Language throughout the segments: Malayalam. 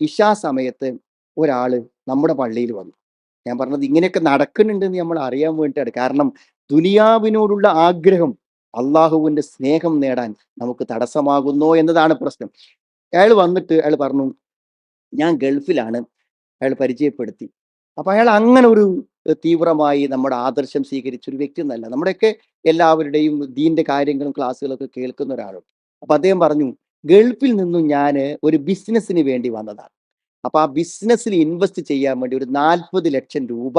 ഇഷാ സമയത്ത് ഒരാൾ നമ്മുടെ പള്ളിയിൽ വന്നു. ഞാൻ പറഞ്ഞത് ഇങ്ങനെയൊക്കെ നടക്കുന്നുണ്ടെന്ന് നമ്മൾ അറിയാൻ വേണ്ടിയിട്ടാണ്. കാരണം ദുനിയാവിനോടുള്ള ആഗ്രഹം അള്ളാഹുവിന്റെ സ്നേഹം നേടാൻ നമുക്ക് തടസ്സമാകുന്നോ എന്നതാണ് പ്രശ്നം. അയാൾ വന്നിട്ട് അയാൾ പറഞ്ഞു ഞാൻ ഗൾഫിലാണ്. അയാൾ പരിചയപ്പെടുത്തി. അപ്പം അയാൾ അങ്ങനെ ഒരു തീവ്രമായി നമ്മുടെ ആദർശം സ്വീകരിച്ച ഒരു വ്യക്തി എന്നല്ല. നമ്മുടെയൊക്കെ എല്ലാവരുടെയും ദീന്റെ കാര്യങ്ങളും ക്ലാസ്സുകളൊക്കെ കേൾക്കുന്ന ഒരാളുണ്ട്. അപ്പം അദ്ദേഹം പറഞ്ഞു ഗൾഫിൽ നിന്നും ഞാൻ ഒരു ബിസിനസ്സിന് വേണ്ടി വന്നതാണ്. അപ്പൊ ആ ബിസിനസ്സിൽ ഇൻവെസ്റ്റ് ചെയ്യാൻ വേണ്ടി ഒരു നാൽപ്പത് ലക്ഷം രൂപ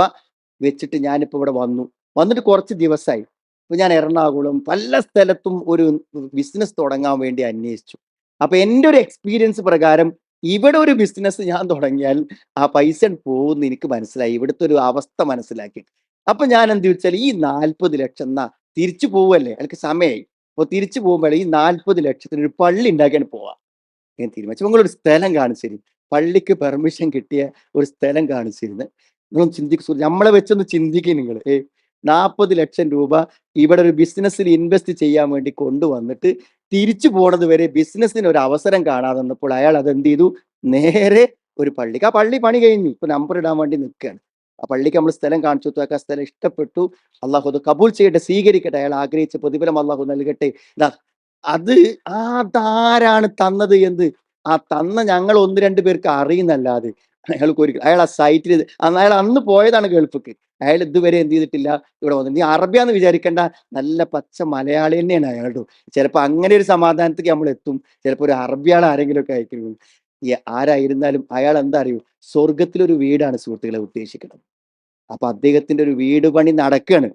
വെച്ചിട്ട് ഞാനിപ്പോൾ ഇവിടെ വന്നു. വന്നിട്ട് കുറച്ച് ദിവസമായി. ഇപ്പൊ ഞാൻ എറണാകുളം പല സ്ഥലത്തും ഒരു ബിസിനസ് തുടങ്ങാൻ വേണ്ടി അന്വേഷിച്ചു. അപ്പൊ എന്റെ ഒരു എക്സ്പീരിയൻസ് പ്രകാരം ഇവിടെ ഒരു ബിസിനസ് ഞാൻ തുടങ്ങിയാൽ ആ പൈസ പോകുന്ന എനിക്ക് മനസ്സിലായി. ഇവിടുത്തെ ഒരു അവസ്ഥ മനസ്സിലാക്കി. അപ്പൊ ഞാൻ എന്ത് വെച്ചാൽ ഈ നാൽപ്പത് ലക്ഷം എന്നാ തിരിച്ചു പോവല്ലേ എനിക്ക് സമയമായി അപ്പൊ തിരിച്ചു പോകുമ്പോൾ ഈ നാൽപ്പത് ലക്ഷത്തിന് ഒരു പള്ളി ഉണ്ടാക്കിയാണ് പോവാം. ഞാൻ തീരുമാനിച്ചു. നിങ്ങളൊരു സ്ഥലം കാണിച്ചിരുന്നു പള്ളിക്ക് പെർമിഷൻ കിട്ടിയ ഒരു സ്ഥലം കാണിച്ചിരുന്നു നിങ്ങളൊന്ന് ചിന്തിക്കും നമ്മളെ വെച്ചൊന്ന് ചിന്തിക്കും നിങ്ങൾ ഏ നാൽപ്പത് ലക്ഷം രൂപ ഇവിടെ ഒരു ബിസിനസ്സിൽ ഇൻവെസ്റ്റ് ചെയ്യാൻ വേണ്ടി കൊണ്ടുവന്നിട്ട് തിരിച്ചു പോണത് വരെ ബിസിനസ്സിന് ഒരു അവസരം കാണാതെ വന്നപ്പോൾ അയാൾ അത് എന്ത് ചെയ്തു? നേരെ ഒരു പള്ളിക്ക്. ആ പള്ളി പണി കഴിഞ്ഞു. ഇപ്പൊ നമ്പർ ഇടാൻ വേണ്ടി നിൽക്കുകയാണ്. ആ പള്ളിക്ക് നമ്മൾ സ്ഥലം കാണിച്ചു കൊടുത്തു. ആ സ്ഥലം ഇഷ്ടപ്പെട്ടു. അള്ളാഹു അത് കബൂൽ ചെയ്യട്ടെ സ്വീകരിക്കട്ടെ. അയാൾ ആഗ്രഹിച്ച പ്രതിഫലം അള്ളാഹു നൽകട്ടെ. അത് അതാരാണ് തന്നത് എന്ത്? ആ തന്ന ഞങ്ങൾ ഒന്ന് രണ്ട് പേർക്ക് അറിയുന്നല്ലാതെ. അയാൾക്ക് ഒരിക്കലും അയാൾ ആ സൈറ്റിൽ അയാൾ അന്ന് പോയതാണ് ഗൾഫിക്ക്. അയാൾ ഇതുവരെ എന്ത് ചെയ്തിട്ടില്ല. ഇവിടെ വന്നു നീ അറബിയാന്ന് വിചാരിക്കേണ്ട. നല്ല പച്ച മലയാളി തന്നെയാണ് അയാളുടെ ചിലപ്പോൾ അങ്ങനെ ഒരു സമാധാനത്തേക്ക് നമ്മൾ എത്തും ചിലപ്പോൾ ഒരു അറബിയാൾ ആരെങ്കിലും ഒക്കെ അയക്കുന്നു ആരായിരുന്നാലും അയാൾ എന്താ അറിയൂ? സ്വർഗത്തിലൊരു വീടാണ് സുഹൃത്തുക്കളെ ഉദ്ദേശിക്കുന്നത്. അപ്പൊ അദ്ദേഹത്തിന്റെ ഒരു വീട് പണി നടക്കുകയാണ്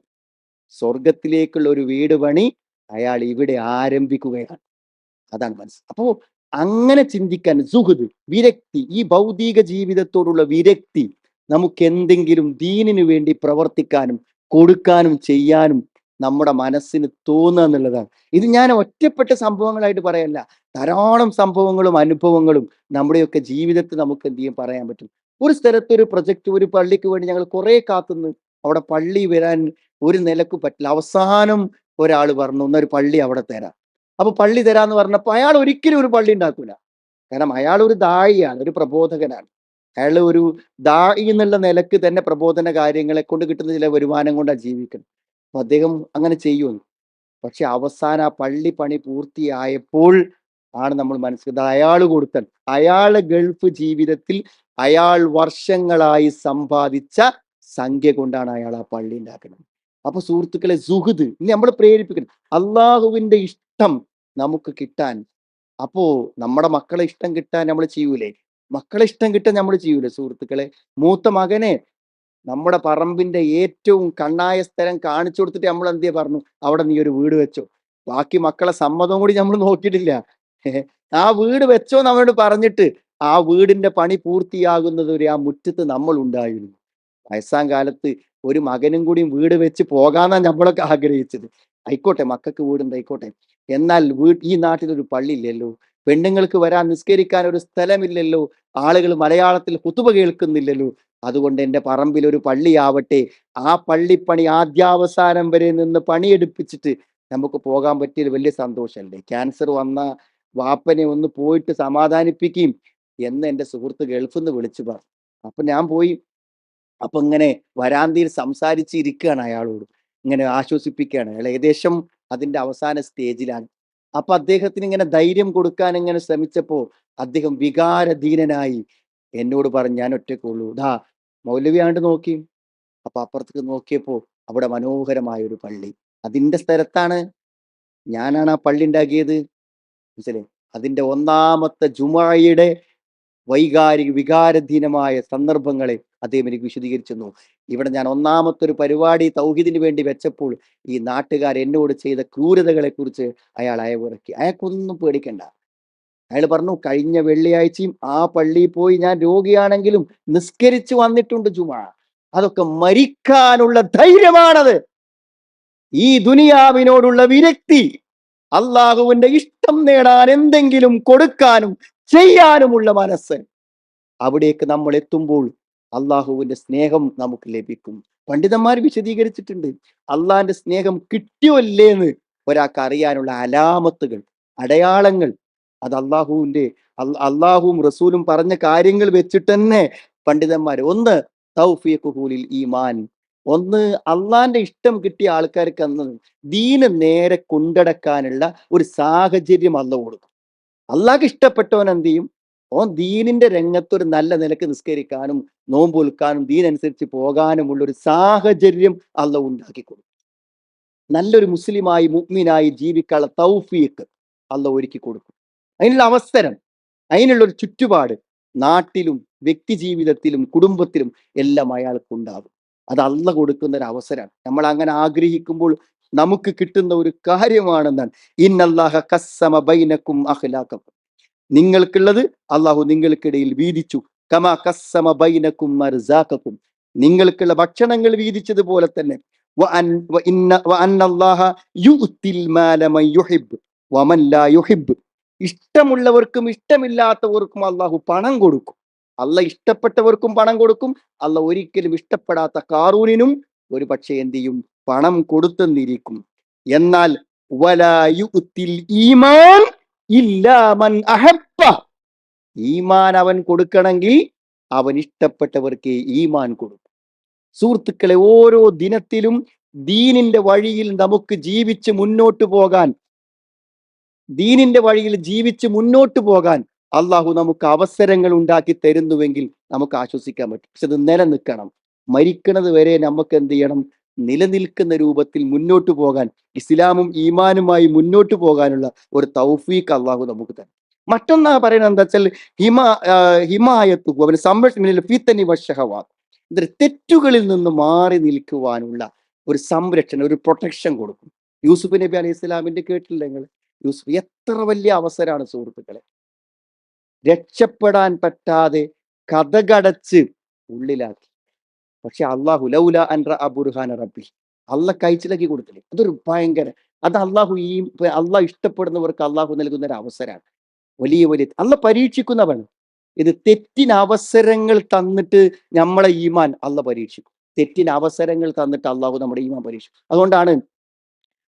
സ്വർഗത്തിലേക്കുള്ള ഒരു വീട് പണി അയാൾ ഇവിടെ ആരംഭിക്കുകയാണ്. അതാണ് മനസ്സ്. അപ്പോ അങ്ങനെ ചിന്തിക്കാൻ സുഹൃത് വിരക്തി ഈ ഭൗതിക ജീവിതത്തോടുള്ള വിരക്തി നമുക്ക് എന്തെങ്കിലും ദീനിനു വേണ്ടി പ്രവർത്തിക്കാനും കൊടുക്കാനും ചെയ്യാനും നമ്മുടെ മനസ്സിന് തോന്നുക എന്നുള്ളതാണ്. ഇത് ഞാൻ ഒറ്റപ്പെട്ട സംഭവങ്ങളായിട്ട് പറയല്ല. ധാരാളം സംഭവങ്ങളും അനുഭവങ്ങളും നമ്മുടെയൊക്കെ ജീവിതത്തിൽ നമുക്ക് എന്ത് ചെയ്യും പറയാൻ പറ്റും. ഒരു സ്ഥലത്ത് ഒരു പ്രൊജക്ട് ഒരു പള്ളിക്ക് വേണ്ടി ഞങ്ങൾ കുറെ കാത്തുനിന്ന് അവിടെ പള്ളി വരാൻ ഒരു നിലയ്ക്ക് പറ്റില്ല. അവസാനം ഒരാൾ പറഞ്ഞു എന്നൊരു പള്ളി അവിടെ തരാം. അപ്പൊ പള്ളി തരാന്ന് പറഞ്ഞപ്പോൾ അയാൾ ഒരിക്കലും ഒരു പള്ളി ഉണ്ടാക്കൂല. കാരണം അയാൾ ഒരു ദായിയാണ് ഒരു പ്രബോധകനാണ്. അയാൾ ഒരു ദായി എന്നുള്ള നിലയ്ക്ക് തന്നെ പ്രബോധന കാര്യങ്ങളെ കൊണ്ട് കിട്ടുന്ന ചില വരുമാനം കൊണ്ടാണ് ജീവിക്കുന്നത്. അദ്ദേഹം അങ്ങനെ ചെയ്യുമെന്ന് പക്ഷെ അവസാന ആ പള്ളി പണി പൂർത്തിയായപ്പോൾ ആണ് നമ്മൾ മനസ്സിലാക്കുന്നത് അയാൾ കൊടുത്തൻ അയാളെ ഗൾഫ് ജീവിതത്തിൽ അയാൾ വർഷങ്ങളായി സമ്പാദിച്ച സംഖ്യ കൊണ്ടാണ് അയാൾ ആ പള്ളി ഉണ്ടാക്കുന്നത്. അപ്പൊ സുഹൃത്തുക്കളെ സുഹൃത് ഇനി നമ്മൾ പ്രേരിപ്പിക്കണം അള്ളാഹുവിന്റെ ഇഷ്ടം നമുക്ക് കിട്ടാൻ. അപ്പോ നമ്മുടെ മക്കളെ ഇഷ്ടം കിട്ടാൻ നമ്മൾ ചെയ്യൂലേ? മക്കളെ ഇഷ്ടം കിട്ടാൻ നമ്മൾ ചെയ്യൂലേ സുഹൃത്തുക്കളെ? മൂത്ത മകനെ നമ്മുടെ പറമ്പിന്റെ ഏറ്റവും കണ്ണായ സ്ഥലം കാണിച്ചു കൊടുത്തിട്ട് നമ്മൾ എന്ത് പറഞ്ഞു? അവിടെ നീ ഒരു വീട് വെച്ചോ. ബാക്കി മക്കളെ സമ്മതം കൂടി നമ്മൾ നോക്കിയിട്ടില്ല. ആ വീട് വെച്ചോ നമ്മളോട് പറഞ്ഞിട്ട് ആ വീടിന്റെ പണി പൂർത്തിയാകുന്നത് വരെ ആ മുറ്റത്ത് നമ്മൾ ഉണ്ടായിരുന്നു. വയസ്സാം കാലത്ത് ഒരു മകനും കൂടിയും വീട് വെച്ച് പോകാന്നാണ് നമ്മളൊക്കെ ആഗ്രഹിച്ചത്. ആയിക്കോട്ടെ മക്കൾക്ക് വീടുണ്ടായിക്കോട്ടെ എന്നാൽ വീ ഈ നാട്ടിൽ ഒരു പള്ളി ഇല്ലല്ലോ. പെണ്ണുങ്ങൾക്ക് വരാൻ നിസ്കരിക്കാൻ ഒരു സ്ഥലമില്ലല്ലോ. ആളുകൾ മലയാളത്തിൽ കുത്തുബ കേൾക്കുന്നില്ലല്ലോ. അതുകൊണ്ട് എന്റെ പറമ്പിൽ ഒരു പള്ളിയാവട്ടെ ആ പള്ളിപ്പണി ആദ്യാവസാനം വരെ നിന്ന് പണിയെടുപ്പിച്ചിട്ട് നമുക്ക് പോകാൻ പറ്റിയ വലിയ സന്തോഷമല്ലേ? ക്യാൻസർ വന്ന വാപ്പനെ ഒന്ന് പോയിട്ട് സമാധാനിപ്പിക്കുകയും എന്ന് എന്റെ സുഹൃത്ത് ഗൾഫിൽ നിന്ന് വിളിച്ചു പറഞ്ഞു. അപ്പം ഞാൻ പോയി. അപ്പം ഇങ്ങനെ വരാന്തിയിൽ സംസാരിച്ചിരിക്കുകയാണ് അയാളോട്. ഇങ്ങനെ ആശ്വസിപ്പിക്കുകയാണ്. അയാൾ ഏകദേശം അതിന്റെ അവസാന സ്റ്റേജിലാണ്. അപ്പം അദ്ദേഹത്തിന് ഇങ്ങനെ ധൈര്യം കൊടുക്കാൻ ഇങ്ങനെ ശ്രമിച്ചപ്പോൾ അദ്ദേഹം വികാരധീനനായി എന്നോട് പറഞ്ഞു ഞാൻ ഒറ്റക്കുള്ളൂ ദാ മൗലവിയാണ്ട് നോക്കി. അപ്പൊ അപ്പുറത്തേക്ക് നോക്കിയപ്പോ അവിടെ മനോഹരമായ ഒരു പള്ളി. അതിന്റെ സ്ഥലത്താണ് ഞാനാണ് ആ പള്ളി ഉണ്ടാക്കിയത്. അതിന്റെ ഒന്നാമത്തെ ജുമായിയുടെ വൈകാരിക വികാരധീനമായ സന്ദർഭങ്ങളെ അദ്ദേഹം എനിക്ക് വിശദീകരിച്ചു ഇവിടെ ഞാൻ ഒന്നാമത്തെ ഒരു പരിപാടി തൗഹിദിന് വേണ്ടി വെച്ചപ്പോൾ ഈ നാട്ടുകാർ എന്നോട് ചെയ്ത ക്രൂരതകളെ കുറിച്ച് അയാൾ അയവിറക്കി. അയാൾക്കൊന്നും പേടിക്കണ്ട. അയാൾ പറഞ്ഞു കഴിഞ്ഞ വെള്ളിയാഴ്ചയും ആ പള്ളിയിൽ പോയി ഞാൻ രോഗിയാണെങ്കിലും നിസ്കരിച്ചു വന്നിട്ടുണ്ട് ജുമ. അതൊക്കെ മരിക്കാനുള്ള ധൈര്യമാണത്. ഈ ദുനിയാവിനോടുള്ള വിരക്തി അള്ളാഹുവിന്റെ ഇഷ്ടം നേടാൻ എന്തെങ്കിലും കൊടുക്കാനും ചെയ്യാനുമുള്ള മനസ്സ്. അവിടേക്ക് നമ്മൾ എത്തുമ്പോൾ അള്ളാഹുവിന്റെ സ്നേഹം നമുക്ക് ലഭിക്കും. പണ്ഡിതന്മാർ വിശദീകരിച്ചിട്ടുണ്ട് അള്ളാഹിന്റെ സ്നേഹം കിട്ടിയോ അല്ലേന്ന് ഒരാൾക്ക് അറിയാനുള്ള അലാമത്തുകൾ അടയാളങ്ങൾ അത് അള്ളാഹുവിന്റെ അള്ളാഹുവും റസൂലും പറഞ്ഞ കാര്യങ്ങൾ വെച്ചിട്ട് തന്നെ പണ്ഡിതന്മാർ ഒന്ന് തൗഫീഖുൽ ഈമാൻ ഒന്ന് അള്ളാന്റെ ഇഷ്ടം കിട്ടിയ ആൾക്കാർക്ക് അന്ന് ദീന് നേരെ കൊണ്ടടക്കാനുള്ള ഒരു സാഹചര്യം അല്ല കൊടുക്കും. അള്ളാഹ്ക്ക് ഇഷ്ടപ്പെട്ടവൻ എന്ത് ചെയ്യും? ഓൻ ദീനിന്റെ രംഗത്ത് ഒരു നല്ല നിലയ്ക്ക് നിസ്കരിക്കാനും നോമ്പ് വിൽക്കാനും ദീനനുസരിച്ച് പോകാനുമുള്ള ഒരു സാഹചര്യം അല്ല ഉണ്ടാക്കി കൊടുക്കും. നല്ലൊരു മുസ്ലിമായി മുഗ്മിനായി ജീവിക്കാനുള്ള തൗഫീഖ് അല്ല ഒരുക്കി കൊടുക്കും. അതിനുള്ള അവസരം അതിനുള്ള ഒരു ചുറ്റുപാട് നാട്ടിലും വ്യക്തി ജീവിതത്തിലും കുടുംബത്തിലും എല്ലാം അയാൾക്ക് ഉണ്ടാകും അത് അല്ല കൊടുക്കുന്ന ഒരു അവസരമാണ് നമ്മൾ അങ്ങനെ ആഗ്രഹിക്കുമ്പോൾ നമുക്ക് കിട്ടുന്ന ഒരു കാര്യമാണെന്നാണ് ഇന്നല്ലാഹ കസ്സമ ബൈനക്കും അഖ്ലാഖക്കും നിങ്ങൾക്കുള്ളത് അള്ളാഹു നിങ്ങൾക്കിടയിൽ വീതിച്ചു. കമ കസ്സമ ബൈനക്കും മർസാഖക്കും. നിങ്ങൾക്കുള്ള ഭക്ഷണങ്ങൾ വീതിച്ചതുപോലെ തന്നെ. യുഅ്തിൽ മാല യുഹിബ് വമൻ ലാ യുഹിബ്ബ് ഇഷ്ടമുള്ളവർക്കും ഇഷ്ടമില്ലാത്തവർക്കും അള്ളാഹു പണം കൊടുക്കും. അല്ല ഇഷ്ടപ്പെട്ടവർക്കും പണം കൊടുക്കും. അല്ല ഒരിക്കലും ഇഷ്ടപ്പെടാത്ത കാറൂനിനും ഒരു പക്ഷേ എന്ത് ചെയ്യും? പണം കൊടുത്തെന്നിരിക്കും. എന്നാൽ ഈമാൻ അഹബ്ബ. ഈമാൻ അവൻ കൊടുക്കണമെങ്കിൽ അവൻ ഇഷ്ടപ്പെട്ടവർക്ക് ഈമാൻ കൊടുക്കും. സുഹൃത്തുക്കളെ ഓരോ ദിനത്തിലും ദീനിന്റെ വഴിയിൽ നമുക്ക് ജീവിച്ച് മുന്നോട്ട് പോകാൻ ദീനിന്റെ വഴിയിൽ ജീവിച്ച് മുന്നോട്ട് പോകാൻ അള്ളാഹു നമുക്ക് അവസരങ്ങൾ ഉണ്ടാക്കി തരുന്നുവെങ്കിൽ നമുക്ക് ആശ്വസിക്കാൻ പറ്റും. പക്ഷെ അത് നിലനിൽക്കണം. മരിക്കുന്നത് വരെ നമുക്ക് എന്ത് ചെയ്യണം? നിലനിൽക്കുന്ന രൂപത്തിൽ മുന്നോട്ട് പോകാൻ ഇസ്ലാമും ഈമാനുമായി മുന്നോട്ട് പോകാനുള്ള ഒരു തൗഫീഖ് അള്ളാഹു നമുക്ക് തരും. മറ്റൊന്നാ പറയുന്നത് എന്താ വെച്ചാൽ ഹിമ ഹിമായത്ത് അവന് സംരക്ഷണം തെറ്റുകളിൽ നിന്ന് മാറി നിൽക്കുവാനുള്ള ഒരു സംരക്ഷണം ഒരു പ്രൊട്ടക്ഷൻ കൊടുക്കും. യൂസുഫ് നബി അലൈഹി ഇസ്ലാമിന്റെ കേട്ടില്ല നിങ്ങൾ? യൂസുഫ് എത്ര വലിയ അവസരമാണ് സുഹൃത്തുക്കളെ. രക്ഷപ്പെടാൻ പറ്റാതെ കഥകടച്ച് ഉള്ളിലാക്കി. പക്ഷെ അള്ളാഹു ലൗല അൻറ അബുർഹാൻ റബ്ബി. അള്ള കയച്ചിലാക്കി കൊടുത്തില്ലേ? അതൊരു ഭയങ്കര അത് അള്ളാഹു ഈ അള്ളാഹ് ഇഷ്ടപ്പെടുന്നവർക്ക് അള്ളാഹു നൽകുന്ന ഒരു അവസരമാണ് വലിയ വലിയ അള്ള പരീക്ഷിക്കുന്നവൻ. ഇത് തെറ്റിന് അവസരങ്ങൾ തന്നിട്ട് നമ്മളെ ഈമാൻ അള്ള പരീക്ഷിക്കും. തെറ്റിന് അവസരങ്ങൾ തന്നിട്ട് അള്ളാഹു നമ്മുടെ ഈമാൻ പരീക്ഷിക്കും. അതുകൊണ്ടാണ്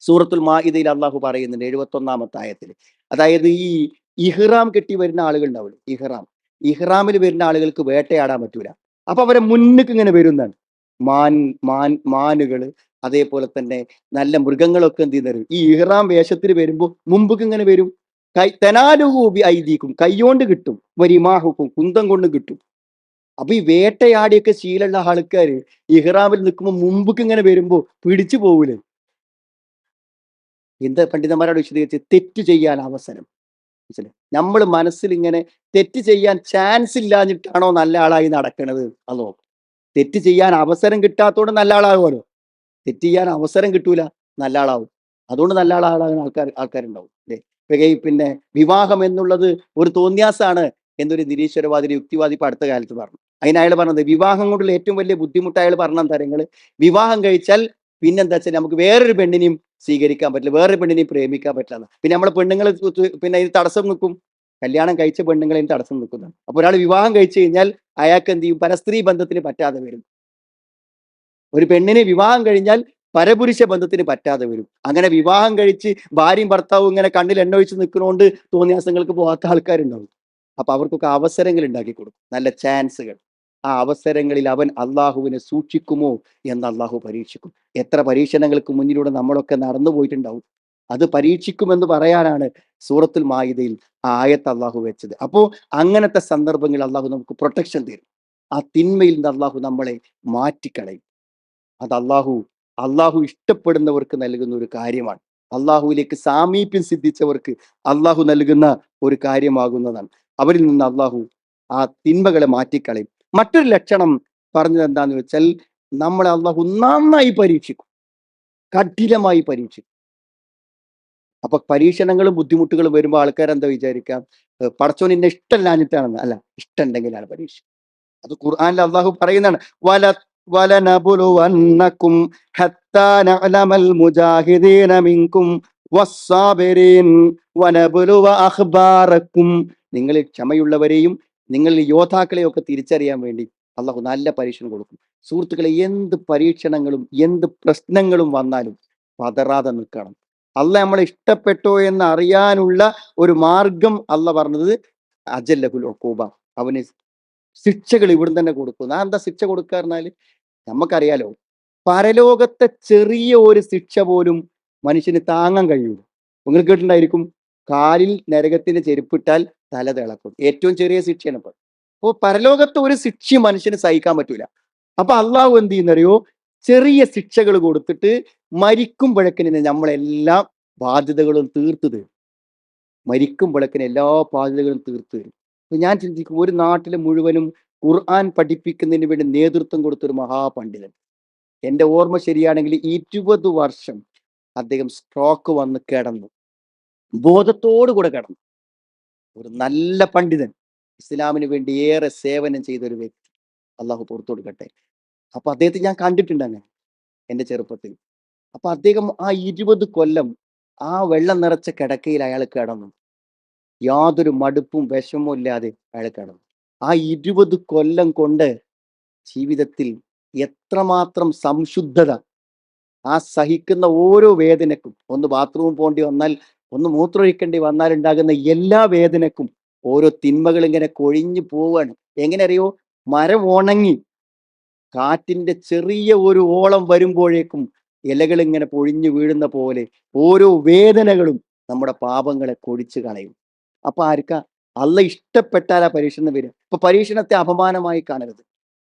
സൂറത്തുൽ മാഹിദയിൽ അള്ളാഹു പറയുന്നുണ്ട് എഴുപത്തി ഒന്നാമത്തെ ആയത്തിൽ. അതായത് ഈ ഇഹ്റാം കെട്ടി വരുന്ന ആളുകൾ ഉണ്ടാവില്ല ഇഹ്റാം. ഇഹ്റാമിൽ വരുന്ന ആളുകൾക്ക് വേട്ടയാടാൻ പറ്റൂല. അപ്പൊ അവരെ മുന്നിക്ക് ഇങ്ങനെ വരുന്നതാണ് മാൻ മാൻ മാനുകൾ അതേപോലെ തന്നെ നല്ല മൃഗങ്ങളൊക്കെ എന്ത് ചെയ്യുന്നത് ഈ ഇഹ്റാം വേഷത്തിൽ വരുമ്പോൾ മുമ്പുക്ക് ഇങ്ങനെ വരും. കൈ തെനാലുകൂപി ഐതിക്കും കൈയോണ്ട് കിട്ടും. വരിമാഹുക്കും കുന്തം കൊണ്ട് കിട്ടും. അപ്പൊ ഈ വേട്ടയാടിയൊക്കെ ശീലമുള്ള ആൾക്കാര് ഇഹ്റാമിൽ നിൽക്കുമ്പോൾ മുമ്പുക്ക് ഇങ്ങനെ വരുമ്പോൾ പിടിച്ചു പോകൂലേ എന്താ പണ്ഡിതന്മാരോട് വിശദീകരിച്ച് തെറ്റ് ചെയ്യാൻ അവസരം. നമ്മൾ മനസ്സിൽ ഇങ്ങനെ തെറ്റ് ചെയ്യാൻ ചാൻസ് ഇല്ലാഞ്ഞിട്ടാണോ നല്ല ആളായി നടക്കണത്? അതോ തെറ്റ് ചെയ്യാൻ അവസരം കിട്ടാത്തതുകൊണ്ട് നല്ല ആളാകുമല്ലോ. തെറ്റ് ചെയ്യാൻ അവസരം കിട്ടൂല നല്ല ആളാവും. അതുകൊണ്ട് നല്ല ആളാകുന്ന ആൾക്കാർ ആൾക്കാരുണ്ടാവും. അല്ലേ പിന്നെ വിവാഹം എന്നുള്ളത് ഒരു തോന്നിയാസാണ് എന്നൊരു നിരീശ്വരവാദി യുക്തിവാദി ഇപ്പൊ അടുത്ത കാലത്ത് പറഞ്ഞു. അതിന് അയാൾ പറഞ്ഞത് വിവാഹം കൊണ്ടുള്ള ഏറ്റവും വലിയ ബുദ്ധിമുട്ട് അയാൾ പറഞ്ഞ തരങ്ങൾ വിവാഹം കഴിച്ചാൽ പിന്നെന്താ വെച്ചാൽ നമുക്ക് വേറൊരു പെണ്ണിനെയും സ്വീകരിക്കാൻ പറ്റില്ല. വേറെ പെണ്ണിനെ പ്രേമിക്കാൻ പറ്റില്ല പിന്നെ നമ്മളെ പെണ്ണുങ്ങൾ പിന്നെ ഇത് തടസ്സം നിൽക്കും. കല്യാണം കഴിച്ച പെണ്ണുങ്ങളെയും തടസ്സം നിൽക്കുന്നതാണ് അപ്പൊ ഒരാൾ വിവാഹം കഴിച്ചു കഴിഞ്ഞാൽ അയാൾക്ക് എന്ത് ചെയ്യും? പരസ്ത്രീ ബന്ധത്തിന് പറ്റാതെ വരും. ഒരു പെണ്ണിന് വിവാഹം കഴിഞ്ഞാൽ പരപുരുഷ ബന്ധത്തിന് പറ്റാതെ വരും. അങ്ങനെ വിവാഹം കഴിച്ച് ഭാര്യയും ഭർത്താവും ഇങ്ങനെ കണ്ണിൽ എണ്ണ ഒഴിച്ച് നിൽക്കുന്നതുകൊണ്ട് തോന്നിയാസങ്ങൾക്ക് പോകാത്ത ആൾക്കാരുണ്ടാവും. അപ്പൊ അവർക്കൊക്കെ അവസരങ്ങൾ ഉണ്ടാക്കി കൊടുക്കും. നല്ല ചാൻസുകൾ. ആ അവസരങ്ങളിൽ അവൻ അള്ളാഹുവിനെ സൂക്ഷിക്കുമോ എന്ന് അള്ളാഹു പരീക്ഷിക്കും. എത്ര പരീക്ഷണങ്ങൾക്ക് മുന്നിലൂടെ നമ്മളൊക്കെ നടന്നു പോയിട്ടുണ്ടാവും. അത് പരീക്ഷിക്കുമെന്ന് പറയാനാണ് സൂറത്തുൽ മായിദയിൽ ആ ആയത്ത് അള്ളാഹു വെച്ചത്. അപ്പോ അങ്ങനത്തെ സന്ദർഭങ്ങളിൽ അള്ളാഹു നമുക്ക് പ്രൊട്ടക്ഷൻ തരും. ആ തിന്മയിൽ നിന്ന് അള്ളാഹു നമ്മളെ മാറ്റിക്കളയും. അത് അള്ളാഹു അള്ളാഹു ഇഷ്ടപ്പെടുന്നവർക്ക് നൽകുന്ന ഒരു കാര്യമാണ്. അള്ളാഹുവിലേക്ക് സാമീപ്യം സിദ്ധിച്ചവർക്ക് അള്ളാഹു നൽകുന്ന ഒരു കാര്യമാകുന്നതാണ്. അവരിൽ നിന്ന് അള്ളാഹു ആ തിന്മകളെ മാറ്റിക്കളയും. മറ്റൊരു ലക്ഷണം പറഞ്ഞത് എന്താന്ന് വെച്ചാൽ നമ്മളെ അള്ളാഹു നന്നായി പരീക്ഷിക്കും. കഠിനമായി പരീക്ഷിക്കും. അപ്പൊ പരീക്ഷണങ്ങളും ബുദ്ധിമുട്ടുകളും വരുമ്പോൾ ആൾക്കാർ എന്താ വിചാരിക്കാം പടച്ചോൻ എന്നെ ഇഷ്ടമല്ലാഞ്ഞിട്ടാണെന്ന് അല്ല ഇഷ്ടമുണ്ടെങ്കിലാണ് പരീക്ഷ അത് ഖുർആനിൽ അള്ളാഹു പറയുന്നതാണ്. വല വസ്സാബിരീൻ വനബുലുവ അഖ്ബാറക്കും. നിങ്ങൾ ക്ഷമയുള്ളവരെയും നിങ്ങൾ യോദ്ധാക്കളെയൊക്കെ തിരിച്ചറിയാൻ വേണ്ടി അള്ളാഹു നല്ല പരീക്ഷണം കൊടുക്കും. സുഹൃത്തുക്കളെ എന്ത് പരീക്ഷണങ്ങളും എന്ത് പ്രശ്നങ്ങളും വന്നാലും പതറാതെ നിൽക്കണം. അല്ല നമ്മളെ ഇഷ്ടപ്പെട്ടോ എന്ന് അറിയാനുള്ള ഒരു മാർഗം അള്ള പറഞ്ഞത് അജല്ലഹുൽ ഒക്കൂബ അവന് ശിക്ഷകൾ ഇവിടുന്ന് തന്നെ കൊടുക്കും. ഞാൻ എന്താ ശിക്ഷ കൊടുക്കുക നമുക്കറിയാലോ പരലോകത്തെ ചെറിയ ഒരു ശിക്ഷ പോലും മനുഷ്യന് താങ്ങാൻ കഴിയൂല. നിങ്ങൾ കേട്ടിട്ടുണ്ടായിരിക്കും കാലിൽ നരകത്തിന്റെ ചെരുപ്പിട്ടാൽ തല തിളക്കും. ഏറ്റവും ചെറിയ ശിക്ഷയാണ് ഇപ്പൊ. അപ്പോൾ പരലോകത്തെ ഒരു ശിക്ഷ മനുഷ്യന് സഹിക്കാൻ പറ്റൂല. അപ്പൊ അള്ളാഹു എന്ത് ചെയ്യുന്നറിയോ? ചെറിയ ശിക്ഷകൾ കൊടുത്തിട്ട് മരിക്കുമ്പോഴേക്കിന് നമ്മളെല്ലാം ബാധ്യതകളും തീർത്തു തരും. മരിക്കുമ്പോഴക്കിന് എല്ലാ ബാധ്യതകളും തീർത്തു തരും. അപ്പൊ ഞാൻ ചിന്തിക്കും ഒരു നാട്ടിലെ മുഴുവനും ഖുർആൻ പഠിപ്പിക്കുന്നതിന് വേണ്ടി നേതൃത്വം കൊടുത്ത ഒരു മഹാപണ്ഡിതൻ. എന്റെ ഓർമ്മ ശരിയാണെങ്കിൽ ഇരുപത് വർഷം അദ്ദേഹം സ്ട്രോക്ക് വന്ന് കിടന്നു. ബോധത്തോടു കൂടെ കിടന്നു. ഒരു നല്ല പണ്ഡിതൻ ഇസ്ലാമിന് വേണ്ടി ഏറെ സേവനം ചെയ്ത ഒരു വ്യക്തി അള്ളാഹു പുറത്തു കൊടുക്കട്ടെ. അപ്പൊ അദ്ദേഹത്തെ ഞാൻ കണ്ടിട്ടുണ്ട് അങ്ങനെ എന്റെ ചെറുപ്പത്തിൽ. അപ്പൊ അദ്ദേഹം ആ ഇരുപത് കൊല്ലം ആ വെള്ളം നിറച്ച കിടക്കയിൽ അയാൾ കിടന്നു. യാതൊരു മടുപ്പും വിഷമവും ഇല്ലാതെ അയാൾ കിടന്നു. ആ ഇരുപത് കൊല്ലം കൊണ്ട് ജീവിതത്തിൽ എത്രമാത്രം സംശുദ്ധത ആ സഹിക്കുന്ന ഓരോ വേദനക്കും ഒന്ന് ബാത്റൂമിൽ പോകേണ്ടി വന്നാൽ ഒന്ന് മൂത്രമൊഴിക്കേണ്ടി വന്നാൽ ഉണ്ടാകുന്ന എല്ലാ വേദനക്കും ഓരോ തിന്മകൾ ഇങ്ങനെ കൊഴിഞ്ഞു പോവാണ്. എങ്ങനെ അറിയോ മരം ഉണങ്ങി കാറ്റിന്റെ ചെറിയ ഒരു ഓളം വരുമ്പോഴേക്കും ഇലകൾ ഇങ്ങനെ പൊഴിഞ്ഞു വീഴുന്ന പോലെ ഓരോ വേദനകളും നമ്മുടെ പാപങ്ങളെ കൊടിച്ചു കളയും. അപ്പൊ ആർക്ക? അല്ല ഇഷ്ടപ്പെട്ടാൽ ആ പരീക്ഷണം വരിക. അപ്പൊ പരീക്ഷണത്തെ അപമാനമായി കാണരുത്.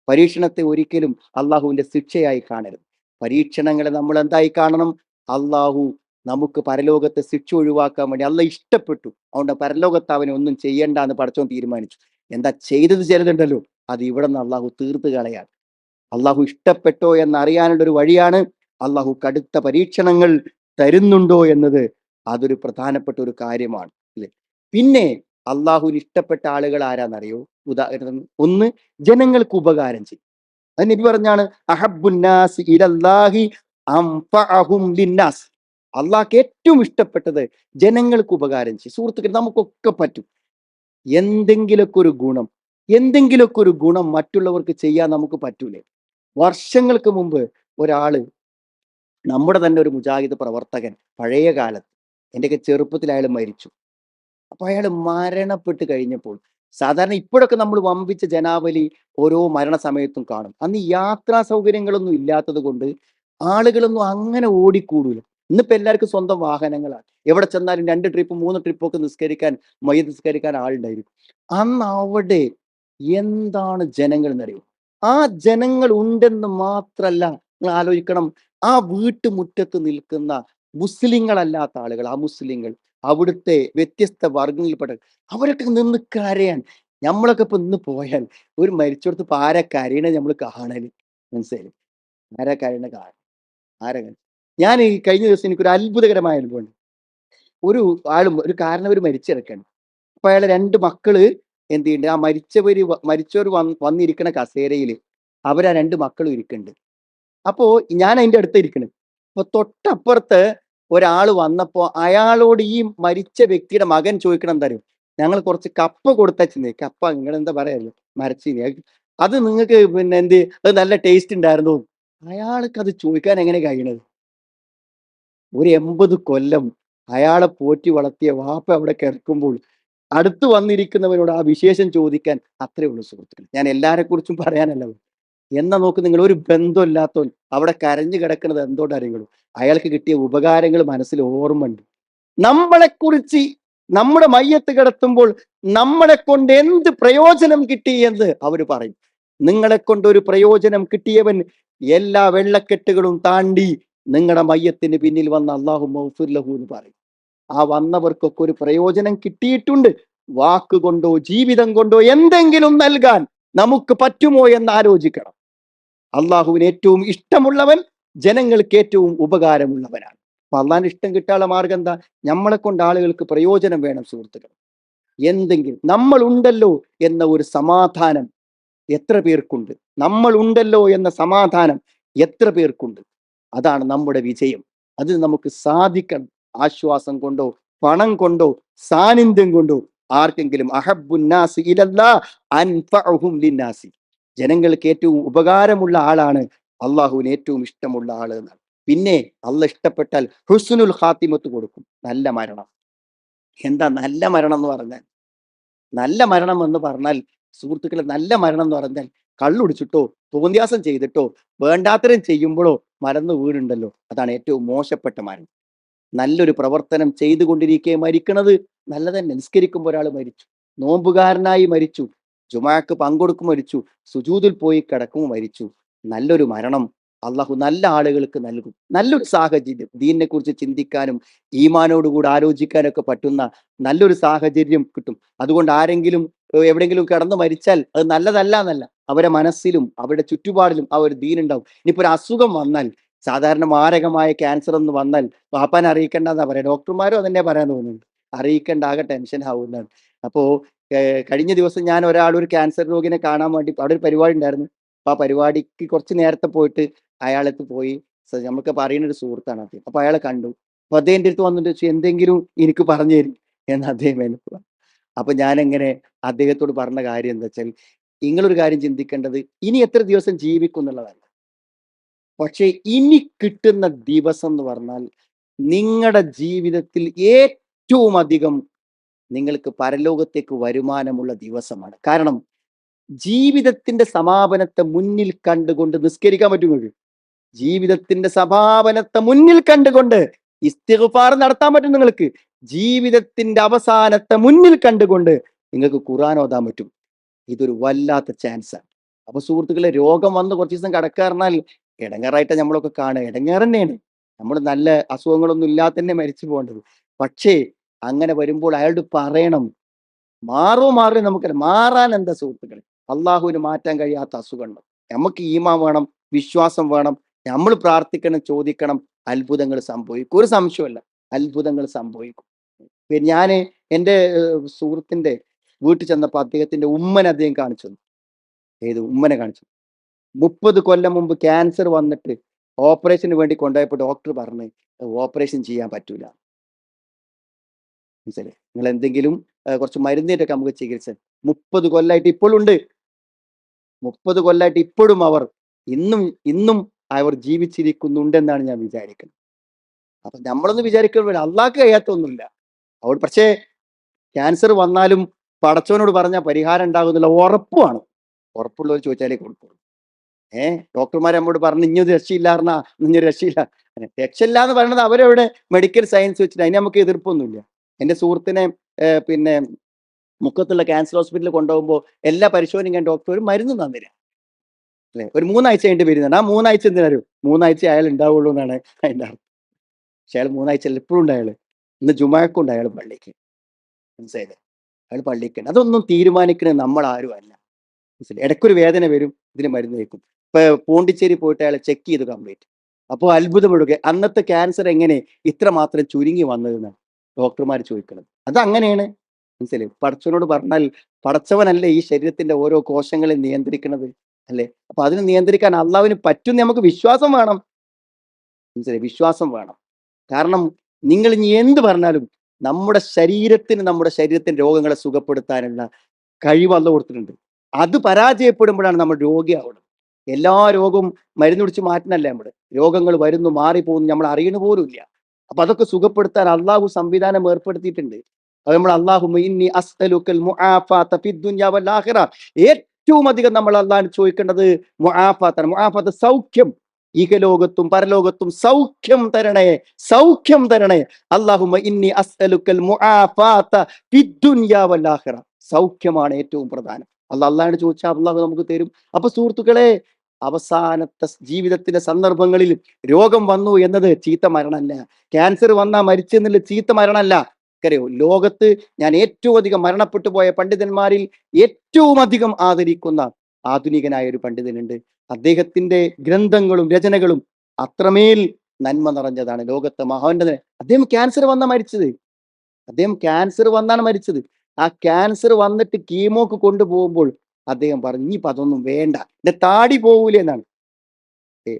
പരീക്ഷണത്തെ ഒരിക്കലും അള്ളാഹുവിന്റെ ശിക്ഷയായി കാണരുത്. പരീക്ഷണങ്ങളെ നമ്മൾ എന്തായി കാണണം? അള്ളാഹു നമുക്ക് പരലോകത്തെ ശിക്ഷ ഒഴിവാക്കാൻ വേണ്ടി അല്ല ഇഷ്ടപ്പെട്ടു. അതുകൊണ്ട് പരലോകത്ത് അവനെ ഒന്നും ചെയ്യണ്ട എന്ന് പഠിച്ചോൻ തീരുമാനിച്ചു. എന്താ ചെയ്തത് ചിലതുണ്ടല്ലോ? അത് ഇവിടെ നിന്ന് അള്ളാഹു തീർത്ത് കളയാൻ അള്ളാഹു ഇഷ്ടപ്പെട്ടോ എന്നറിയാനുള്ള ഒരു വഴിയാണ് അള്ളാഹു കടുത്ത പരീക്ഷണങ്ങൾ തരുന്നുണ്ടോ എന്നത് അതൊരു പ്രധാനപ്പെട്ട ഒരു കാര്യമാണ് അല്ലെ? പിന്നെ അള്ളാഹുവിന് ഇഷ്ടപ്പെട്ട ആളുകൾ ആരാന്നറിയോ? ഉദാഹരണം ഒന്ന് ജനങ്ങൾക്ക് ഉപകാരം ചെയ്യും. അതിന് പറഞ്ഞാണ് അഹബുന്നാസ് അള്ളാഹ്ക്ക് ഏറ്റവും ഇഷ്ടപ്പെട്ടത് ജനങ്ങൾക്ക് ഉപകാരം ചെയ്യും. സുഹൃത്തുക്കൾ നമുക്കൊക്കെ പറ്റും. എന്തെങ്കിലുമൊക്കെ ഒരു ഗുണം എന്തെങ്കിലുമൊക്കെ ഒരു ഗുണം മറ്റുള്ളവർക്ക് ചെയ്യാൻ നമുക്ക് പറ്റൂലേ. വർഷങ്ങൾക്ക് മുമ്പ് ഒരാൾ നമ്മുടെ തന്നെ ഒരു മുജാഹിദ് പ്രവർത്തകൻ പഴയ കാലത്ത് എന്റെയൊക്കെ ചെറുപ്പത്തിൽ അയാൾ മരിച്ചു. അപ്പൊ അയാൾ മരണപ്പെട്ട് കഴിഞ്ഞപ്പോൾ സാധാരണ ഇപ്പോഴൊക്കെ നമ്മൾ വമ്പിച്ച ജനാവലി ഓരോ മരണ സമയത്തും കാണും. അന്ന് യാത്രാ സൗകര്യങ്ങളൊന്നും ഇല്ലാത്തത് കൊണ്ട് ആളുകളൊന്നും അങ്ങനെ ഓടിക്കൂടൂല. ഇന്നിപ്പോ എല്ലാവർക്കും സ്വന്തം വാഹനങ്ങളാണ്. എവിടെ ചെന്നാലും രണ്ട് ട്രിപ്പ് മൂന്ന് ട്രിപ്പ് ഒക്കെ നിസ്കരിക്കാൻ മയ്യ നിസ്കരിക്കാൻ ആളുണ്ടായിരിക്കും. അന്ന് അവിടെ എന്താണ് ജനങ്ങൾ എന്നറിയും ആ ജനങ്ങൾ ഉണ്ടെന്ന് മാത്രല്ല നിങ്ങൾ ആലോചിക്കണം. ആ വീട്ടുമുറ്റത്ത് നിൽക്കുന്ന മുസ്ലിങ്ങളല്ലാത്ത ആളുകൾ ആ മുസ്ലിങ്ങൾ അവിടുത്തെ വ്യത്യസ്ത വർഗങ്ങളിൽപ്പെട്ട അവരൊക്കെ നിന്ന് കരയാൻ നമ്മളൊക്കെ ഇപ്പൊ ഇന്ന് പോയാൽ ഒരു മരിച്ചെടുത്ത് ആരെ കരയണേ നമ്മൾ കാണൽ? മനസ്സിലായി ആരെ കരയണ കാണാൻ ആരെ ഞാൻ ഈ കഴിഞ്ഞ ദിവസം എനിക്കൊരു അത്ഭുതകരമായ അനുഭവമുണ്ട്. ഒരു ആളും ഒരു കാരണവർ മരിച്ചിറക്കാണ്. അപ്പൊ അയാളെ രണ്ട് മക്കൾ എന്ത് ചെയ്യുന്നുണ്ട് ആ മരിച്ചവര് മരിച്ചവർ വന്ന് വന്നിരിക്കണ കസേരയിൽ അവരാ രണ്ട് മക്കളും ഇരിക്കുന്നുണ്ട് അപ്പോ ഞാൻ അതിന്റെ അടുത്ത് ഇരിക്കണത് അപ്പൊ തൊട്ടപ്പുറത്ത് ഒരാൾ വന്നപ്പോ അയാളോട് ഈ മരിച്ച വ്യക്തിയുടെ മകൻ ചോദിക്കണം എന്തായാലും ഞങ്ങൾ കുറച്ച് കപ്പ കൊടുത്തച്ചിരുന്നേ കപ്പ നിങ്ങൾ എന്താ പറയല്ലോ മരച്ചിനി. അത് നിങ്ങൾക്ക് പിന്നെ എന്ത്? അത് നല്ല ടേസ്റ്റ് ഉണ്ടായിരുന്നു? അയാൾക്ക് അത് ചോദിക്കാൻ എങ്ങനെ കഴിയണത്? ഒരു എൺപത് കൊല്ലം അയാളെ പോറ്റി വളർത്തിയ വാപ്പ അവിടെ കിടക്കുമ്പോൾ അടുത്ത് വന്നിരിക്കുന്നവരോട് ആ വിശേഷം ചോദിക്കാൻ അത്രേ ഉള്ളൂ സുഹൃത്തുക്കൾ ഞാൻ എല്ലാരെ കുറിച്ചും പറയാനല്ല. എന്നാ നോക്ക് നിങ്ങൾ ഒരു ബന്ധമില്ലാത്തവൻ. അവിടെ കരഞ്ഞു കിടക്കുന്നത് എന്തോട്ടറിയുള്ളൂ അയാൾക്ക് കിട്ടിയ ഉപകാരങ്ങൾ മനസ്സിൽ ഓർമ്മയുണ്ട്. നമ്മളെ കുറിച്ച് നമ്മുടെ മയ്യത്ത് കിടത്തുമ്പോൾ നമ്മളെ കൊണ്ട് എന്ത് പ്രയോജനം കിട്ടി എന്ന് അവർ പറയും. നിങ്ങളെ കൊണ്ട് ഒരു പ്രയോജനം കിട്ടിയവൻ എല്ലാ വെള്ളക്കെട്ടുകളും താണ്ടി നിങ്ങളുടെ മയ്യത്തിന് പിന്നിൽ വന്ന അള്ളാഹു മൗഫുല്ലഹു എന്ന് പറയും. ആ വന്നവർക്കൊക്കെ ഒരു പ്രയോജനം കിട്ടിയിട്ടുണ്ട്. വാക്കുകൊണ്ടോ ജീവിതം കൊണ്ടോ എന്തെങ്കിലും നൽകാൻ നമുക്ക് പറ്റുമോ എന്ന് ആലോചിക്കണം. അള്ളാഹുവിന് ഏറ്റവും ഇഷ്ടമുള്ളവൻ ജനങ്ങൾക്ക് ഏറ്റവും ഉപകാരമുള്ളവനാണ്. അപ്പൊ അള്ളാഹിന് ഇഷ്ടം കിട്ടാനുള്ള മാർഗം എന്താ? നമ്മളെ കൊണ്ട് ആളുകൾക്ക് പ്രയോജനം വേണം സുഹൃത്തുക്കൾ എന്തെങ്കിലും നമ്മൾ ഉണ്ടല്ലോ എന്ന ഒരു സമാധാനം എത്ര പേർക്കുണ്ട്? നമ്മൾ ഉണ്ടല്ലോ എന്ന സമാധാനം എത്ര പേർക്കുണ്ട്? അതാണ് നമ്മുടെ വിജയം. അത് നമുക്ക് സാധിക്കണം. ആശ്വാസം കൊണ്ടോ പണം കൊണ്ടോ സാന്നിധ്യം കൊണ്ടോ ആർക്കെങ്കിലും അഹബുന്നാസി ലിന്നാസി. ജനങ്ങൾക്ക് ഏറ്റവും ഉപകാരമുള്ള ആളാണ് അള്ളാഹുവിന് ഏറ്റവും ഇഷ്ടമുള്ള ആൾ എന്നാണ്. പിന്നെ അള്ള ഇഷ്ടപ്പെട്ടാൽ ഹുസ്നുൽ ഖാത്തിമത്ത് കൊടുക്കും. നല്ല മരണം. എന്താ നല്ല മരണം എന്ന് പറഞ്ഞാൽ? നല്ല മരണം എന്ന് പറഞ്ഞാൽ സുഹൃത്തുക്കളെ നല്ല മരണം എന്ന് പറഞ്ഞാൽ കള്ളുടിച്ചിട്ടോ തോന്നിയാസം ചെയ്തിട്ടോ വേണ്ടാത്തരം ചെയ്യുമ്പോഴോ മരന്ന് വീടുണ്ടല്ലോ അതാണ് ഏറ്റവും മോശപ്പെട്ട മരണം നല്ലൊരു പ്രവർത്തനം ചെയ്തുകൊണ്ടിരിക്കെ മരിക്കണത് നല്ലതന്നെ. നിസ്കരിക്കുമ്പോൾ ഒരാൾ മരിച്ചു. നോമ്പുകാരനായി മരിച്ചു. ജുമാക്ക് പങ്കെടുക്കും മരിച്ചു. സുജൂതിൽ പോയി കിടക്കും മരിച്ചു. നല്ലൊരു മരണം അള്ളാഹു നല്ല ആളുകൾക്ക് നൽകും. നല്ലൊരു സാഹചര്യം. ദീനിനെ കുറിച്ച് ചിന്തിക്കാനും ഈമാനോടുകൂടി ആലോചിക്കാനൊക്കെ പറ്റുന്ന നല്ലൊരു സാഹചര്യം കിട്ടും. അതുകൊണ്ട് ആരെങ്കിലും എവിടെയെങ്കിലും കിടന്ന് മരിച്ചാൽ അത് നല്ലതല്ല എന്നല്ല. അവരുടെ മനസ്സിലും അവരുടെ ചുറ്റുപാടിലും ആ ഒരു ദീനുണ്ടാവും ഇനിയിപ്പോ ഒരു അസുഖം വന്നാൽ സാധാരണ മാരകമായ ക്യാൻസർ എന്ന് വന്നാൽ പാപ്പാൻ അറിയിക്കേണ്ട എന്നാ പറയാം? ഡോക്ടർമാരും അതന്നെ പറയാൻ തോന്നുന്നുണ്ട്. അറിയിക്കേണ്ട ആകെ ടെൻഷൻ ആവുന്നതാണ് അപ്പോ കഴിഞ്ഞ ദിവസം ഞാൻ ഒരാൾ ഒരു ക്യാൻസർ രോഗിനെ കാണാൻ വേണ്ടി അവിടെ ഒരു പരിപാടി ഉണ്ടായിരുന്നു. അപ്പൊ ആ പരിപാടിക്ക് കുറച്ച് നേരത്തെ പോയിട്ട് അയാളെടുത്ത് പോയി. നമുക്ക് പറയുന്ന ഒരു സുഹൃത്താണ് അദ്ദേഹം. അപ്പൊ അയാളെ കണ്ടു. അപ്പൊ അദ്ദേഹത്തിന്റെ അടുത്ത് വന്നിട്ട് എന്തെങ്കിലും എനിക്ക് പറഞ്ഞു തരും എന്ന് അദ്ദേഹം എനിക്ക്. അപ്പൊ ഞാൻ എങ്ങനെ അദ്ദേഹത്തോട് പറഞ്ഞ കാര്യം എന്താ വെച്ചാൽ നിങ്ങളൊരു കാര്യം ചിന്തിക്കേണ്ടത് ഇനി എത്ര ദിവസം ജീവിക്കും എന്നുള്ളതല്ല. പക്ഷെ ഇനി കിട്ടുന്ന ദിവസം എന്ന് പറഞ്ഞാൽ നിങ്ങളുടെ ജീവിതത്തിൽ ഏറ്റവും അധികം നിങ്ങൾക്ക് പരലോകത്തേക്ക് വരുമാനമുള്ള ദിവസമാണ്. കാരണം ജീവിതത്തിന്റെ സമാപനത്തെ മുന്നിൽ കണ്ടുകൊണ്ട് നിസ്കരിക്കാൻ പറ്റുമോ ജീവിതത്തിന്റെ സമാപനത്തെ മുന്നിൽ കണ്ടുകൊണ്ട് ഇസ്തിഗ്ഫാർ നടത്താൻ പറ്റും നിങ്ങൾക്ക്. ജീവിതത്തിന്റെ അവസാനത്തെ മുന്നിൽ കണ്ടുകൊണ്ട് നിങ്ങൾക്ക് ഖുറാൻ ഓതാൻ പറ്റും. ഇതൊരു വല്ലാത്ത ചാൻസ് ആണ് അപ്പൊ സുഹൃത്തുക്കളെ രോഗം വന്ന് കുറച്ച് ദിവസം കിടക്കാറിഞ്ഞാൽ ഇടങ്ങേറായിട്ട് നമ്മളൊക്കെ കാണുക. ഇടങ്ങേറ് തന്നെയാണ്. നമ്മൾ നല്ല അസുഖങ്ങളൊന്നും ഇല്ലാതെ തന്നെ മരിച്ചു പോകേണ്ടത്. പക്ഷേ അങ്ങനെ വരുമ്പോൾ അയാളോട് പറയണം. മാറോ മാറി നമുക്ക് മാറാൻ എന്താ സുഹൃത്തുക്കളെ? അള്ളാഹുവിന് മാറ്റാൻ കഴിയാത്ത അസുഖങ്ങൾ. നമുക്ക് ഈമാ വേണം വിശ്വാസം വേണം. നമ്മൾ പ്രാർത്ഥിക്കണം ചോദിക്കണം അത്ഭുതങ്ങൾ സംഭവിക്കും. ഒരു സംശയമല്ല അത്ഭുതങ്ങൾ സംഭവിക്കും. ഞാൻ എന്റെ സുഹൃത്തിന്റെ വീട്ടിൽ ചെന്നപ്പോൾ അദ്ദേഹത്തിന്റെ ഉമ്മനെ അദ്ദേഹം കാണിച്ചു. ഏത് ഉമ്മനെ കാണിച്ചു. മുപ്പത് കൊല്ലം മുമ്പ് ക്യാൻസർ വന്നിട്ട് ഓപ്പറേഷന് വേണ്ടി കൊണ്ടുപോയപ്പോൾ ഡോക്ടർ പറഞ്ഞ് ഓപ്പറേഷൻ ചെയ്യാൻ പറ്റൂല. മനസ്സിലെ നിങ്ങൾ എന്തെങ്കിലും കുറച്ച് മരുന്നേറ്റൊക്കെ നമുക്ക് ചികിത്സ. മുപ്പത് കൊല്ലായിട്ട് ഇപ്പോഴും ഉണ്ട്. മുപ്പത് കൊല്ലായിട്ട് ഇപ്പോഴും അവർ ഇന്നും ഇന്നും അവർ ജീവിച്ചിരിക്കുന്നുണ്ടെന്നാണ് ഞാൻ വിചാരിക്കുന്നത്. അപ്പൊ നമ്മളൊന്നും വിചാരിക്കുമ്പോൾ അള്ളാഹ്ക്ക് കഴിയാത്തൊന്നുമില്ല. അവിടെ പക്ഷേ ക്യാൻസർ വന്നാലും പടച്ചവനോട് പറഞ്ഞ പരിഹാരം ഉണ്ടാകുന്നില്ല ഉറപ്പുമാണ് ഉറപ്പുള്ളവർ ചോദിച്ചാലേ കൊടുക്കുള്ളൂ. ഏഹ് ഡോക്ടർമാർ നമ്മോട് പറഞ്ഞു ഇഞ്ഞൊരു രക്ഷയില്ലാർന്നാ? ഇഞ്ഞൊരു രക്ഷയില്ല. രക്ഷയില്ല എന്ന് പറയുന്നത് അവരവിടെ മെഡിക്കൽ സയൻസ് വെച്ചിട്ട് അതിന് നമുക്ക് എതിർപ്പൊന്നുമില്ല. എന്റെ സുഹൃത്തിനെ പിന്നെ മുക്കത്തുള്ള ക്യാൻസർ ഹോസ്പിറ്റലിൽ കൊണ്ടുപോകുമ്പോൾ എല്ലാ പരിശോധനയും ഡോക്ടർ ഒരു മരുന്ന് തന്നില്ല. അല്ലെ? ഒരു മൂന്നാഴ്ച കഴിഞ്ഞിട്ട് വരുന്നുണ്ട് ആ മൂന്നാഴ്ച എന്തിനാരും മൂന്നാഴ്ച അയാൾ ഉണ്ടാവുള്ളൂ എന്നാണ് അതിന്റെ അർത്ഥം. പക്ഷെ അയാൾ മൂന്നാഴ്ച അല്ല ഇപ്പോഴും ഉണ്ട് അയാൾ ഇന്ന് ജുമാക്കുണ്ട് അയാൾ പള്ളിക്ക്. മനസ്സിലായില്ലേ? അയാൾ പള്ളിക്കുണ്ട് അതൊന്നും തീരുമാനിക്കണേ നമ്മൾ ആരും അല്ല. മനസ്സിലായി? ഇടയ്ക്കൊരു വേദന വരും ഇതിന് മരുന്ന് വയ്ക്കും ഇപ്പൊ പോണ്ടിച്ചേരി പോയിട്ട് അയാൾ ചെക്ക് ചെയ്ത് കംപ്ലീറ്റ് അപ്പോൾ അത്ഭുതപ്പെടുക അന്നത്തെ ക്യാൻസർ എങ്ങനെ ഇത്ര മാത്രം ചുരുങ്ങി വന്നതെന്നാണ് ഡോക്ടർമാർ ചോദിക്കുന്നത് അത് അങ്ങനെയാണ്. മനസ്സിലായി? പടച്ചവനോട് പറഞ്ഞാൽ പടച്ചവനല്ലേ ഈ ശരീരത്തിന്റെ ഓരോ കോശങ്ങളെ നിയന്ത്രിക്കുന്നത് അല്ലേ? അപ്പൊ അതിനെ നിയന്ത്രിക്കാൻ അള്ളാവിന് പറ്റുന്ന നമുക്ക് വിശ്വാസം വേണം. മനസ്സിലായി? വിശ്വാസം വേണം. കാരണം നിങ്ങൾ ഇനി എന്ത് പറഞ്ഞാലും നമ്മുടെ ശരീരത്തിന് നമ്മുടെ ശരീരത്തിന്റെ രോഗങ്ങളെ സുഖപ്പെടുത്താനുള്ള കഴിവ് അല്ല കൊടുത്തിട്ടുണ്ട്. അത് പരാജയപ്പെടുമ്പോഴാണ് നമ്മൾ രോഗിയാവുന്നത്. എല്ലാ രോഗവും മരുന്ന് മാറ്റുന്നല്ല നമ്മൾ. രോഗങ്ങൾ വരുന്നു മാറിപ്പോകുന്നു നമ്മൾ അറിയണ പോലും ഇല്ല. അപ്പൊ അതൊക്കെ സുഖപ്പെടുത്താൻ അള്ളാഹു സംവിധാനം ഏർപ്പെടുത്തിയിട്ടുണ്ട്. അത് നമ്മൾ അള്ളാഹു ഏറ്റവും അധികം നമ്മൾ അള്ളാഹിന് ചോദിക്കേണ്ടത് സൗഖ്യം. ഈഹലോകത്തും പരലോകത്തും സൗഖ്യം തരണേ സൗഖ്യം തരണേ. അള്ളാഹുമ ഇന്നി അസ്അലുക്കൽ മുആഫാത സൗഖ്യമാണ് ഏറ്റവും പ്രധാനം. അള്ളാഹ് അള്ളാഹിനോട് ചോദിച്ചാൽ അള്ളാഹു നമുക്ക് തരും. അപ്പൊ സുഹൃത്തുക്കളെ അവസാനത്തെ ജീവിതത്തിലെ സന്ദർഭങ്ങളിൽ രോഗം വന്നു എന്നത് ചീത്ത മരണമല്ല ക്യാൻസർ വന്നാ മരിച്ചെന്നുള്ള ചീത്ത മരണമല്ല അറിയോ ലോകത്ത് ഞാൻ ഏറ്റവും അധികം മരണപ്പെട്ടു പോയ പണ്ഡിതന്മാരിൽ ഏറ്റവും അധികം ആദരിക്കുന്ന ആധുനികനായ ഒരു പണ്ഡിതനുണ്ട്. അദ്ദേഹത്തിന്റെ ഗ്രന്ഥങ്ങളും രചനകളും അത്രമേൽ നന്മ നിറഞ്ഞതാണ് ലോകത്തെ മഹാന്റെ അദ്ദേഹം ക്യാൻസർ വന്ന മരിച്ചത്. അദ്ദേഹം ക്യാൻസർ വന്നാണ് മരിച്ചത്. ആ ക്യാൻസർ വന്നിട്ട് കീമോക്ക് കൊണ്ടുപോകുമ്പോൾ അദ്ദേഹം പറഞ്ഞു ഇനിയിപ്പോ അതൊന്നും വേണ്ട. എന്റെ താടി പോകൂലേ എന്നാണ്.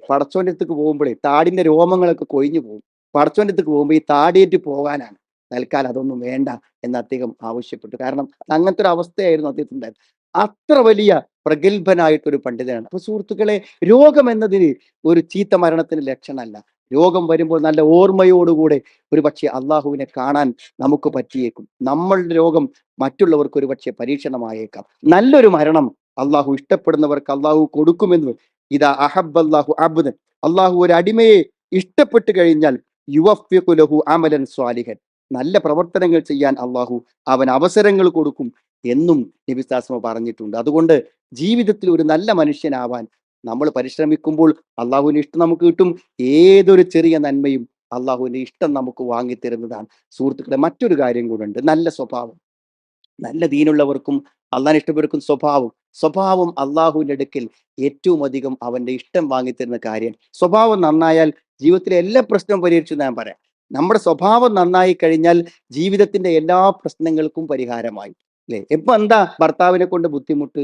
പടച്ചോന്റെ അടുത്തേക്ക് പോകുമ്പോഴേ താടിന്റെ രോമങ്ങളൊക്കെ കൊഴിഞ്ഞു പോകും. പടച്ചോന്റെ അടുത്തേക്ക് പോകുമ്പോൾ ഈ താടിയേറ്റ് പോകാനാണ്. തൽക്കാലം അതൊന്നും വേണ്ട എന്ന് അദ്ദേഹം ആവശ്യപ്പെട്ടു. കാരണം അങ്ങനത്തെ ഒരു അവസ്ഥയായിരുന്നു അദ്ദേഹത്തിനുണ്ടായത്. അത്ര വലിയ പ്രഗത്ഭനായിട്ടൊരു പണ്ഡിതനാണ്. അപ്പൊ സുഹൃത്തുക്കളെ രോഗം എന്നതിന് ഒരു ചീത്ത മരണത്തിന് ലക്ഷണമല്ല. രോഗം വരുമ്പോൾ നല്ല ഓർമ്മയോടുകൂടെ ഒരു പക്ഷേ അള്ളാഹുവിനെ കാണാൻ നമുക്ക് പറ്റിയേക്കും. നമ്മളുടെ രോഗം മറ്റുള്ളവർക്ക് ഒരു പക്ഷേ പരീക്ഷണമായേക്കാം. നല്ലൊരു മരണം അള്ളാഹു ഇഷ്ടപ്പെടുന്നവർക്ക് അള്ളാഹു കൊടുക്കുമെന്ന് ഇതാ അഹബ് അള്ളാഹു അബ്ദൻ. അള്ളാഹു ഒരു അടിമയെ ഇഷ്ടപ്പെട്ടു കഴിഞ്ഞാൽ യുവഫ്യഖു ലഹു അമലൻ സ്വാലിഹൻ. നല്ല പ്രവർത്തനങ്ങൾ ചെയ്യാൻ അള്ളാഹു അവൻ അവസരങ്ങൾ കൊടുക്കും. എന്നും നബിസ്താസ്മ പറഞ്ഞിട്ടുണ്ട്. അതുകൊണ്ട് ജീവിതത്തിൽ ഒരു നല്ല മനുഷ്യനാവാൻ നമ്മൾ പരിശ്രമിക്കുമ്പോൾ അള്ളാഹുവിന് ഇഷ്ടം നമുക്ക് കിട്ടും. ഏതൊരു ചെറിയ നന്മയും അള്ളാഹുവിന്റെ ഇഷ്ടം നമുക്ക് വാങ്ങിത്തരുന്നതാണ്. സുഹൃത്തുക്കളെ മറ്റൊരു കാര്യം കൂടെ നല്ല സ്വഭാവം. നല്ല ദീനുള്ളവർക്കും അള്ളാഹിനെ ഇഷ്ടപ്പെടുക്കും സ്വഭാവം. സ്വഭാവം അള്ളാഹുവിന്റെ അടുക്കൽ ഏറ്റവും അധികം അവന്റെ ഇഷ്ടം വാങ്ങിത്തരുന്ന കാര്യം. സ്വഭാവം നന്നായാൽ ജീവിതത്തിലെ എല്ലാ പ്രശ്നവും പരിഹരിച്ചു ഞാൻ പറയാം. നമ്മുടെ സ്വഭാവം നന്നായി കഴിഞ്ഞാൽ ജീവിതത്തിന്റെ എല്ലാ പ്രശ്നങ്ങൾക്കും പരിഹാരമായി. അല്ലെ ഇപ്പൊ എന്താ ഭർത്താവിനെ കൊണ്ട് ബുദ്ധിമുട്ട്?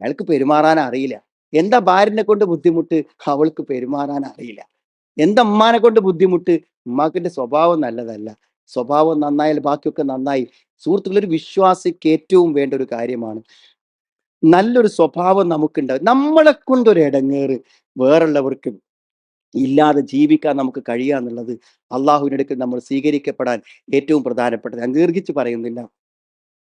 അയാൾക്ക് പെരുമാറാൻ അറിയില്ല. എന്താ ഭാര്യനെ കൊണ്ട് ബുദ്ധിമുട്ട്? അവൾക്ക് പെരുമാറാൻ അറിയില്ല. എന്താ ഉമ്മാനെ കൊണ്ട് ബുദ്ധിമുട്ട്? ഉമ്മാക്കിന്റെ സ്വഭാവം നല്ലതല്ല. സ്വഭാവം നന്നായാൽ ബാക്കിയൊക്കെ നന്നായി. സുഹൃത്തുക്കളൊരു വിശ്വാസിക്ക് ഏറ്റവും വേണ്ട ഒരു കാര്യമാണ്. നല്ലൊരു സ്വഭാവം നമുക്കുണ്ടാവും. നമ്മളെ കൊണ്ടൊരു ഇടങ്ങേറ് വേറുള്ളവർക്ക് ഇല്ലാതെ ജീവിക്കാൻ നമുക്ക് കഴിയുക എന്നുള്ളത് അള്ളാഹുവിനടുക്കൽ നമ്മൾ സ്വീകരിക്കപ്പെടാൻ ഏറ്റവും പ്രധാനപ്പെട്ടത്. ഞാൻ ദീർഘിച്ച് പറയുന്നില്ല.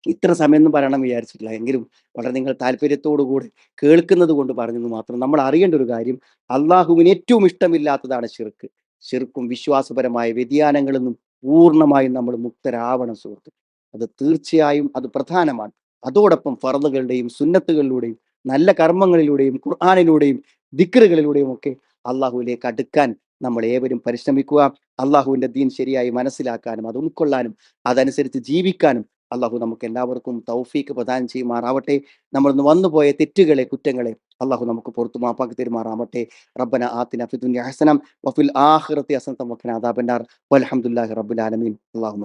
ഇത്ര സമയം ഒന്നും പറയണം വിചാരിച്ചിട്ടില്ല. എങ്കിലും വളരെ നിങ്ങൾ താല്പര്യത്തോടുകൂടി കേൾക്കുന്നത് കൊണ്ട് പറഞ്ഞെന്ന് മാത്രം നമ്മൾ അറിയേണ്ട ഒരു കാര്യം അള്ളാഹുവിന് ഏറ്റവും ഇഷ്ടമില്ലാത്തതാണ് ഷിർക്ക് ഷിർക്കും വിശ്വാസപരമായ വ്യതിയാനങ്ങളിൽ നിന്നും പൂർണമായും നമ്മൾ മുക്തരാവണം സുഹൃത്ത്. അത് തീർച്ചയായും അത് പ്രധാനമാണ്. അതോടൊപ്പം ഫറദുകളുടെയും സുന്നത്തുകളിലൂടെയും നല്ല കർമ്മങ്ങളിലൂടെയും ഖുർആാനിലൂടെയും ദിക്കറുകളിലൂടെയും ഒക്കെ അള്ളാഹുവിലേക്ക് അടുക്കാൻ നമ്മൾ ഏവരും പരിശ്രമിക്കുക അള്ളാഹുവിന്റെ ദീൻ ശരിയായി മനസ്സിലാക്കാനും അത് ഉൾക്കൊള്ളാനും അതനുസരിച്ച് ജീവിക്കാനും അള്ളാഹു നമുക്ക് എല്ലാവർക്കും തൗഫീക്ക് പ്രദാനം ചെയ്യുമാറാവട്ടെ. നമ്മൾ വന്നുപോയ തെറ്റുകളെ കുറ്റങ്ങളെ അള്ളാഹു നമുക്ക് പുറത്തു മാപ്പാക്കി തരുമാറാവട്ടെ. റബ്ബന ആത്തിന ഫിദുന്യ ഹസനം വഫിൽ ആഖിറത്തി ഹസനത്തം വഖിന അദാബന്നാർ. വൽഹംദുലില്ലാഹി റബ്ബിൽ ആലമീൻ. അല്ലാഹുമ്മ